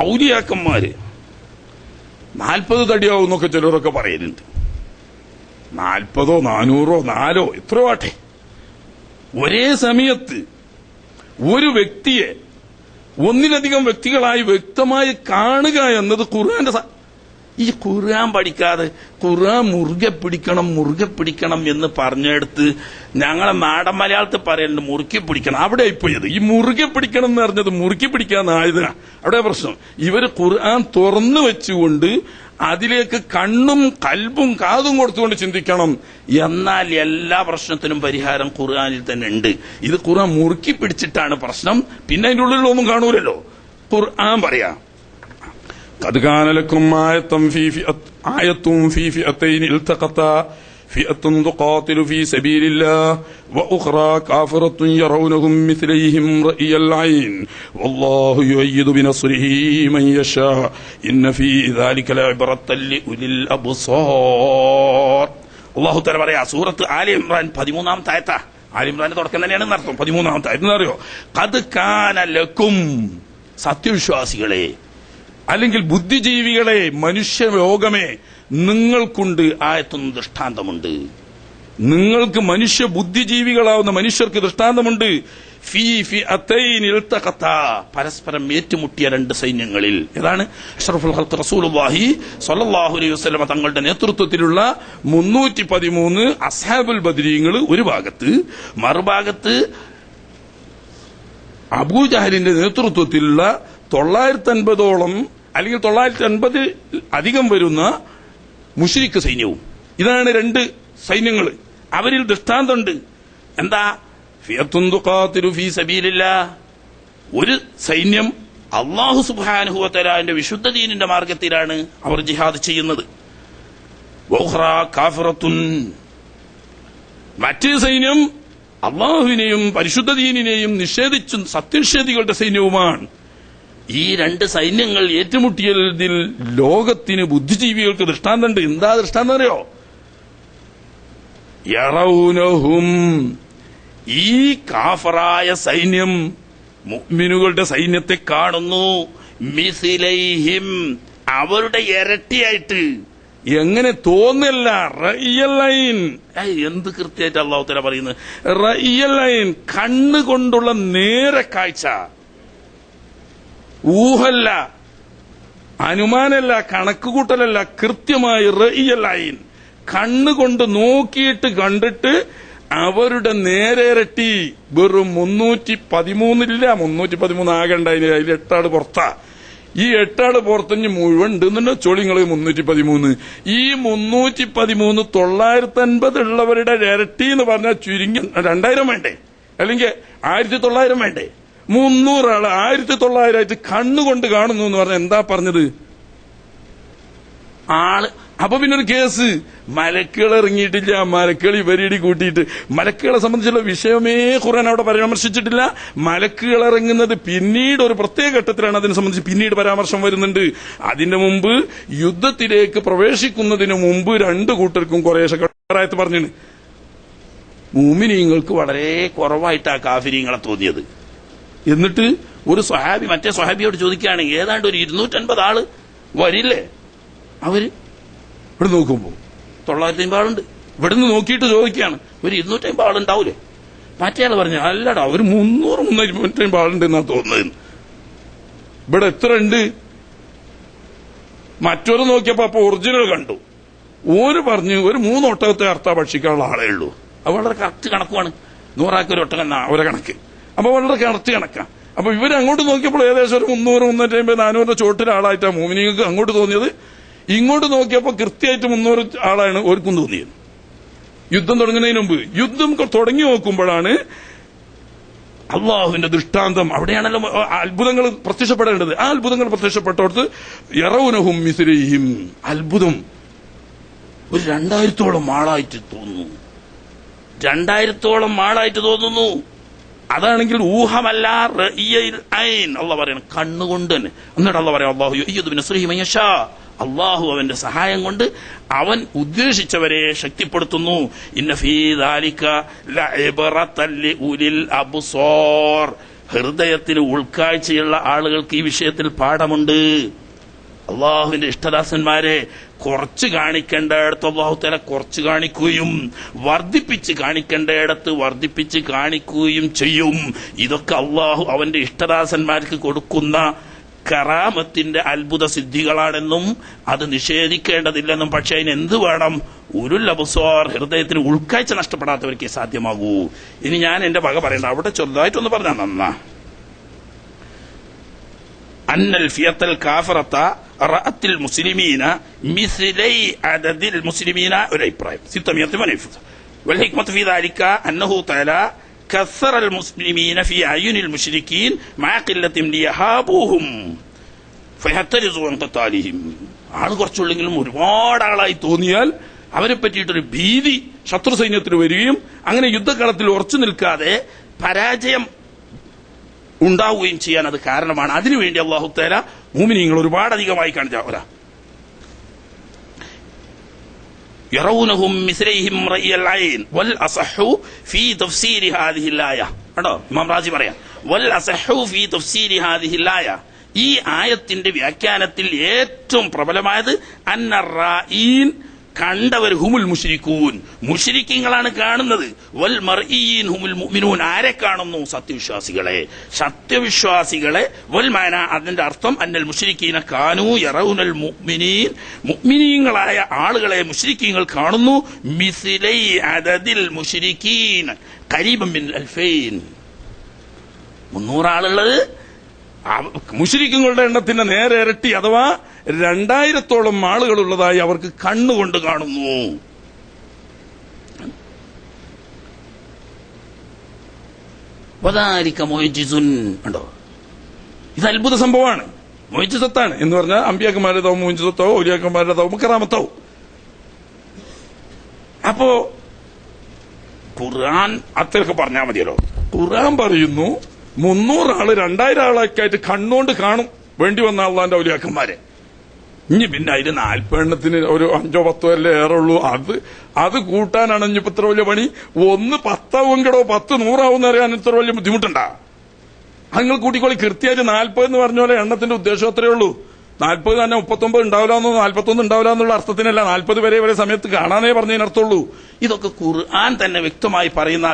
ഔലിയാക്കന്മാര് നാൽപ്പത് തടിയാവും എന്നൊക്കെ ചിലരൊക്കെ പറയുന്നുണ്ട്. നാൽപ്പതോ നാനൂറോ നാലോ എത്രയോ ആട്ടെ. ഒരേ സമയത്ത് ഒരു വ്യക്തിയെ ഒന്നിലധികം വ്യക്തികളായി വ്യക്തമായി കാണുക എന്നത് ഖുർആന്റെ ഈ ഖുർആൻ പഠിക്കാതെ ഖുർആൻ മുറുകെ പിടിക്കണം മുറുകെ പിടിക്കണം എന്ന് പറഞ്ഞെടുത്ത് ഞങ്ങളെ നാടൻ മലയാളത്തിൽ പറയുന്നുണ്ട് മുറുക്കി പിടിക്കണം. അവിടെ പോയത് ഈ മുറുകെ പിടിക്കണം എന്ന് പറഞ്ഞത് മുറുക്കി പിടിക്കാന്നായതിനാ അവിടെ പ്രശ്നം. ഇവർ ഖുർആൻ തുറന്നു വെച്ചുകൊണ്ട് അതിലേക്ക് കണ്ണും കൽബും കാതും കൊടുത്തുകൊണ്ട് ചിന്തിക്കണം. എന്നാൽ എല്ലാ പ്രശ്നത്തിനും പരിഹാരം ഖുർആാനിൽ തന്നെ ഉണ്ട്. ഇത് ഖുർആൻ മുറുക്കി പിടിച്ചിട്ടാണ് പ്രശ്നം. പിന്നെ അതിന്റെ ഉള്ളിലൊന്നും കാണൂലല്ലോ. ഖുർആൻ പറയാ. قد كان لكم آية في فئة آية في فئتين التقتا فئة تقاتل في سبيل الله وأخرى كافرة يرونهم مثليهم رأي العين والله يؤيد بنصره من يشاء إن في ذلك لعبرة لأولي الأبصار الله تعالى പറയാ സൂറത്ത് ആലി ഇമ്രാൻ പതിമൂന്നാമത്തെ ആയത്താ ആലി ഇമ്രാന്റെ തുടക്കം തന്നെയാണ് അർത്ഥം പതിമൂന്നാമത്തെ ആയത്ത് എന്താ അറിയോ കത് കാനലക്കും സത്യവിശ്വാസികളെ അല്ലെങ്കിൽ ബുദ്ധിജീവികളെ മനുഷ്യ ലോകമേ നിങ്ങൾക്കുണ്ട് ആയത്തൊന്ന് ദൃഷ്ടാന്തമുണ്ട്. നിങ്ങൾക്ക് മനുഷ്യ ബുദ്ധിജീവികളാവുന്ന മനുഷ്യർക്ക് ദൃഷ്ടാന്തമുണ്ട്. ഫീ ഫി അത്തൈനിൽ ഇൽത്തഖത്ത. പരസ്പരം ഏറ്റുമുട്ടിയ രണ്ട് സൈന്യങ്ങളിൽ. ഏതാണ്? അഷ്റഫുൽ ഖൽഖ് റസൂലുള്ളാഹി സ്വല്ലല്ലാഹു അലൈഹി വസല്ലമ തങ്ങളുടെ നേതൃത്വത്തിലുള്ള മുന്നൂറ്റി പതിമൂന്ന് അസ്ഹാബുൽ ബദരീങ്ങൾ ഒരു ഭാഗത്ത് മറുഭാഗത്ത് അബൂജഹലിന്റെ നേതൃത്വത്തിലുള്ള തൊള്ളായിരത്തി അൻപതോളം അല്ലെങ്കിൽ തൊള്ളായിരത്തി അൻപത് അധികം വരുന്ന മുഷരിക്ക് സൈന്യവും. ഇതാണ് രണ്ട് സൈന്യങ്ങൾ. അവരിൽ ദൃഷ്ടാന്തമുണ്ട്. എന്താ? ഫീ സബീലില്ലാ. ഒരു സൈന്യം അള്ളാഹു സുബാനുഹുവത്തലാന്റെ വിശുദ്ധ ദീനിന്റെ മാർഗത്തിലാണ് അവർ ജിഹാദ് ചെയ്യുന്നത്. മറ്റേ സൈന്യം അള്ളാഹുവിനെയും പരിശുദ്ധ ദീനിനെയും നിഷേധിച്ചും സത്യനിഷേധികളുടെ സൈന്യവുമാണ്. ഈ രണ്ട് സൈന്യങ്ങൾ ഏറ്റുമുട്ടിയതിൽ ലോകത്തിന് ബുദ്ധിജീവികൾക്ക് ദൃഷ്ടാന്തമുണ്ട്. എന്താ ദൃഷ്ടാന്തം അറിയോ? യറൗനഹും ഈ കാഫറായ സൈന്യം മുഅ്മിനുകളുടെ സൈന്യത്തെ കാണുന്നു. മിസിലൈഹിം അവരുടെ ഇരട്ടിയായിട്ട്. എങ്ങനെ തോന്നില്ല? ലൈൻ. എന്ത് കൃത്യമായിട്ട് അള്ളാഹുത്തല പറയുന്നത് റയ്യലൈൻ കണ്ണുകൊണ്ടുള്ള നേരെ കാഴ്ച. ഊഹല്ല അനുമാനല്ല കണക്കുകൂട്ടലല്ല കൃത്യമായി റയ്യലൈൻ കണ്ണുകൊണ്ട് നോക്കിയിട്ട് കണ്ടിട്ട് അവരുടെ നേരേരട്ടി വെറും മുന്നൂറ്റി പതിമൂന്നില്ല മുന്നൂറ്റി പതിമൂന്ന് ആകണ്ട അതിൽ എട്ടാട് പുറത്താ. ഈ എട്ടാട് പുറത്തഞ്ഞ് മുഴുവൻ ഉണ്ടെന്നുണ്ട് ചോളിങ്ങൾ മുന്നൂറ്റി പതിമൂന്ന് ഈ മുന്നൂറ്റി പതിമൂന്ന് തൊള്ളായിരത്തി അൻപത് ഉള്ളവരുടെ ഇരട്ടി എന്ന് പറഞ്ഞാൽ ചുരുങ്ങി രണ്ടായിരം വേണ്ടേ? അല്ലെങ്കിൽ ആയിരത്തി തൊള്ളായിരം വേണ്ടേ? മുന്നൂറ് ആൾ ആയിരത്തി തൊള്ളായിരമായിട്ട് കണ്ണുകൊണ്ട് കാണുന്നു എന്ന് പറഞ്ഞ എന്താ പറഞ്ഞത്? ആൾ. അപ്പൊ പിന്നെ ഒരു കേസ്. മലക്കുകൾ ഇറങ്ങിയിട്ടില്ല മലക്കുകൾ ഇവരിടി കൂട്ടിയിട്ട്. മലക്കുകളെ സംബന്ധിച്ചുള്ള വിഷയമേ ഖുർആൻ അവിടെ പരാമർശിച്ചിട്ടില്ല. മലക്കുകൾ ഇറങ്ങുന്നത് പിന്നീട് ഒരു പ്രത്യേക ഘട്ടത്തിലാണ് അതിനെ സംബന്ധിച്ച് പിന്നീട് പരാമർശം വരുന്നുണ്ട്. അതിന്റെ മുമ്പ് യുദ്ധത്തിലേക്ക് പ്രവേശിക്കുന്നതിന് മുമ്പ് രണ്ടു കൂട്ടർക്കും കുറേശ്ശെ പറഞ്ഞു മൂമിനീങ്ങൾക്ക് വളരെ കുറവായിട്ടാ കാഫിരീങ്ങളെ തോന്നിയത്. എന്നിട്ട് ഒരു സ്വഹാബി മറ്റേ സ്വഹാബിയോട് ചോദിക്കുകയാണ് ഏതാണ്ട് ഒരു ഇരുന്നൂറ്റൻപത് ആൾ വരില്ലേ? അവർ ഇവിടെ നോക്കുമ്പോ തൊള്ളായിരത്തി അമ്പത് ആളുണ്ട് ഇവിടുന്ന് നോക്കിയിട്ട് ചോദിക്കുകയാണ് ഒരു ഇരുന്നൂറ്റി അമ്പത് ആളുണ്ടാവൂലേ? മറ്റേ ആൾ പറഞ്ഞു അല്ലടാ ഒരു മുന്നൂറ് മുന്നൂറ്റി അമ്പത് ആളുണ്ട് എന്നാ തോന്നുന്നത്. ഇവിടെ എത്ര ഉണ്ട്? മറ്റൊരു നോക്കിയപ്പോ അപ്പൊ ഒറിജിനൽ കണ്ടു. ഓര് പറഞ്ഞു ഒരു മൂന്നൊട്ടകത്തെ അർത്ഥ ഭക്ഷിക്കാനുള്ള ആളേ ഉള്ളൂ. അത് വളരെ കറക്റ്റ് കണക്കുമാണ് നൂറാക്കൊരു ഒട്ടകം അവരെ കണക്ക്. അപ്പൊ വളരെ കറക്റ്റ് കണക്കാ. അപ്പൊ ഇവർ അങ്ങോട്ട് നോക്കിയപ്പോൾ ഏകദേശം ഒരു മുന്നൂറ് മുന്നൂറ്റി അമ്പത് നാനൂറിന്റെ ചോട്ടിലെ ആളായിട്ടാ മോമിനിങ്ങൾക്ക് അങ്ങോട്ട് തോന്നിയത്. ഇങ്ങോട്ട് നോക്കിയപ്പോ കൃത്യമായിട്ട് മുന്നൂറ് ആളാണ് ഓർക്കും തോന്നിയത്. യുദ്ധം തുടങ്ങുന്നതിന് മുമ്പ്. യുദ്ധം തുടങ്ങി നോക്കുമ്പോഴാണ് അള്ളാഹുവിന്റെ ദൃഷ്ടാന്തം. അവിടെയാണല്ലോ അത്ഭുതങ്ങൾ പ്രത്യക്ഷപ്പെടേണ്ടത്. ആ അത്ഭുതങ്ങൾ പ്രത്യക്ഷപ്പെട്ടോടത്ത് യറൗനഹും മിസ്രീഹിം. അത്ഭുതം. ഒരു രണ്ടായിരത്തോളം ആളായിട്ട് തോന്നുന്നു. രണ്ടായിരത്തോളം ആളായിട്ട് തോന്നുന്നു. അതാണെങ്കിൽ ഊഹമല്ല അള്ള പറയണം കണ്ണുകൊണ്ട് തന്നെ. എന്നിട്ട് അള്ള പറയാം അള്ളാഹു അള്ളാഹു അവന്റെ സഹായം കൊണ്ട് അവൻ ഉദ്ദേശിച്ചവരെ ശക്തിപ്പെടുത്തുന്നു. ഹൃദയത്തിന് ഉൾക്കാഴ്ചയുള്ള ആളുകൾക്ക് ഈ വിഷയത്തിൽ പാഠമുണ്ട്. അള്ളാഹുവിന്റെ ഇഷ്ടദാസന്മാരെ കുറച്ച് കാണിക്കേണ്ടയിടത്ത് തല കുറച്ച് കാണിക്കുകയും വർദ്ധിപ്പിച്ച് കാണിക്കേണ്ടയിടത്ത് വർദ്ധിപ്പിച്ച് കാണിക്കുകയും ചെയ്യും. ഇതൊക്കെ അള്ളാഹു അവന്റെ ഇഷ്ടദാസന്മാർക്ക് കൊടുക്കുന്ന കറാമത്തിന്റെ അത്ഭുത സിദ്ധികളാണെന്നും അത് നിഷേധിക്കേണ്ടതില്ലെന്നും പക്ഷെ അതിന് എന്ത് വേണം? ഒരു ലബസ്വാർ ഹൃദയത്തിന് ഉൾക്കാഴ്ച നഷ്ടപ്പെടാത്തവർക്ക് സാധ്യമാകൂ. ഇനി ഞാൻ എന്റെ വക പറയണ്ട. അവിടെ ചെറുതായിട്ടൊന്ന് പറഞ്ഞാൽ നന്നാ. أن الفئة الكافرة رأت المسلمين مثلي عدد المسلمين الإبراهيم 608 والحكمة في ذلك أنه تعالى كثر المسلمين في أعين المشركين مع قلة ليهابوهم فيحترزوا عن قتالهم ആൾ കുറച്ചുള്ളെങ്കിലും ഒരുപാട് ആളായി തോന്നിയാൽ അവരെ പറ്റിയിട്ടൊരു ഭീതി ശത്രു സൈന്യത്തിന് വരികയും അങ്ങനെ യുദ്ധകളത്തിൽ ഉറച്ചു നിൽക്കാതെ പരാജയം ഉണ്ടാവുകയും ചെയ്യാൻ അത് കാരണമാണ് അതിനുവേണ്ടി അള്ളാഹു തേല മൂമിനിങ്ങൾ ഒരുപാട് അധികമായി കാണിച്ച ഒരാ يرونهم مثليهم رأي العين والأصح في تفسير هذه الآية കേട്ടോ ഇമാം റാജി പറയാം والأصح في تفسير هذه الآية ഈ ആയത്തിന്റെ വ്യാഖ്യാനത്തിൽ ഏറ്റവും പ്രബലമായത് അന്ന റായീൻ കണ്ടവർ ഹുമുൽ മുഷിരിക്കൂൻ മുഷിരിക്കങ്ങളാണ് കാണുന്നത്. വൽ മർഈൻ ഹുമുൽ മുഅ്മിനൂൻ. ആരെ കാണുന്നു? സത്യവിശ്വാസികളെ. സത്യവിശ്വാസികളെ വൽ മാന അതിന്റെ അർത്ഥം അന്നൽ മുഷിരിക്കീന കാനു യറൗനൽ മുഅ്മിനീൻ. മുഅ്മിനീങ്ങളായ ആളുകളെ മുഷിരിക്കീങ്ങൾ കാണുന്നു. മിസിലൈ അദദിൽ മുഷിരിക്കീൻ കരീബം മിൻ അൽഫൈൻ. മുന്നൂറാളുള്ളത്. മുഷിരിക്കുകളുടെ എണ്ണത്തിന്റെ നേരെ ഇരട്ടി അഥവാ രണ്ടായിരത്തോളം ആളുകളുള്ളതായി അവർക്ക് കണ്ണുകൊണ്ട് കാണുന്നു. ഉണ്ടോ? ഇത് അത്ഭുത സംഭവമാണ്. മൊയ്ജിസത്താണ് എന്ന് പറഞ്ഞാൽ അമ്പിയാക്കന്മാരുതാവും മൊയ്ജിസത്താവും ഔലിയാക്കന്മാരുതാവും കറാമത്താവും അപ്പോ ഖുർആൻ അത്രയൊക്കെ പറഞ്ഞാൽ മതിയല്ലോ. ഖുർആൻ പറയുന്നു മുന്നൂറ് ആൾ രണ്ടായിരം ആളൊക്കെ ആയിട്ട് കണ്ണുകൊണ്ട് കാണും വേണ്ടി വന്ന അള്ളാന്റെ ഔലിയാക്കന്മാരെ. ഇനി പിന്നെ അതിന് നാൽപ്പെണ്ണത്തിന് ഒരു അഞ്ചോ പത്തോ അല്ലേ ഏറെ ഉള്ളൂ അത് അത് കൂട്ടാനാണ് ഇനിയിപ്പോ ഇത്ര വലിയ പണി. ഒന്ന് പത്താവുമെങ്കിടോ പത്ത് നൂറാവും അറിയാൻ ഇത്ര വലിയ ബുദ്ധിമുട്ടുണ്ടാ. നിങ്ങൾ കൂട്ടിക്കോളി. കൃത്യമായിട്ട് നാൽപ്പത് എന്ന് പറഞ്ഞ പോലെ എണ്ണത്തിന്റെ ഉദ്ദേശം അത്രയേ ഉള്ളൂ. നാൽപ്പത് തന്നെ മുപ്പത്തൊമ്പത് ഉണ്ടാവില്ല എന്നോ നാൽപ്പത്തൊന്ന് ഉണ്ടാവില്ല എന്നുള്ള അർത്ഥത്തിനല്ല നാൽപ്പത് വരെ വരെ സമയത്ത് കാണാനേ പറഞ്ഞതിനർത്ഥമുള്ളൂ ഇതൊക്കെ ഖുർആൻ തന്നെ വ്യക്തമായി പറയുന്ന